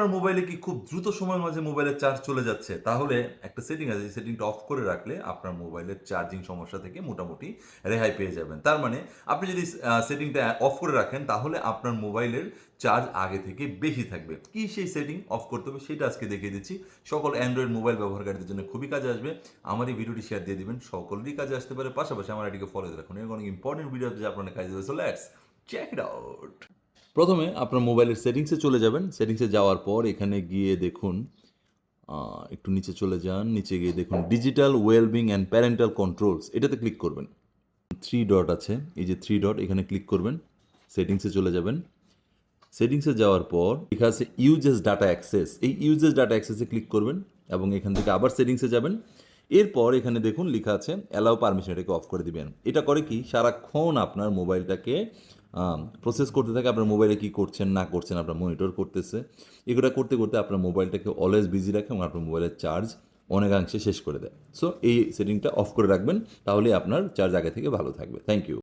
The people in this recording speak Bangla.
আপনার মোবাইলে কি খুব দ্রুত সময়ের মাঝে মোবাইলের চার্জ চলে যাচ্ছে? তাহলে একটা সেটিং আছে এই সেটিংটা অফ করে রাখলে আপনার মোবাইলের চার্জিং সমস্যা থেকে মোটামুটি রেহাই পেয়ে যাবেন। তার মানে আপনি যদি সেটিংটা অফ করে রাখেন, তাহলে আপনার মোবাইলের চার্জ আগে থেকে বেশি থাকবে। কি সেই সেটিং অফ করতে হবে সেটা আজকে দেখিয়ে দিচ্ছি। সকল অ্যান্ড্রয়েড মোবাইল ব্যবহারকারীদের জন্য খুবই কাজে আসবে। আমার এই ভিডিওটি শেয়ার দিয়ে দিবেন, সকলেরই কাজে আসতে পারে। পাশাপাশি আমার এটিকে ফলো রাখুন। এরকম অনেক ইম্পর্টেন্ট ভিডিও আপনার কাজে চেক ইট আউট প্রথমে আপনার মোবাইলের সেটিংসে চলে যাবেন। সেটিংসে যাওয়ার পর এখানে গিয়ে দেখুন একটু নিচে চলে যান। নিচে গিয়ে দেখুন digital wellbeing and parental controls এটাতে ক্লিক করবেন। থ্রি ডট আছে। এই যে থ্রি ডট এখানে ক্লিক করবেন। সেটিংসে চলে যাবেন। সেটিংসে যাওয়ার পর লেখা আছে ইউজেস ডাটা অ্যাক্সেস এই ইউজেস ডাটা অ্যাক্সেসে ক্লিক করবেন এবং এখান থেকে আবার সেটিংসে যাবেন। এরপর এখানে দেখুন লেখা আছে অ্যালাউ পারমিশন এটাকে অফ করে দিবেন। এটা করে কি? সারাক্ষণ আপনার মোবাইলটাকে প্রসেস করতে থাকে আপনার মোবাইলে কী করছেন, না করছেন, আপনার মনিটর করতেছে। এগুলো করতে করতে আপনার মোবাইলটাকে অলওয়েজ বিজি রাখে এবং আপনার মোবাইলের চার্জ অনেকাংশে শেষ করে দেয়। সো এই সেটিংটা অফ করে রাখবেন তাহলে আপনার চার্জ আগে থেকে ভালো থাকবে। Thank you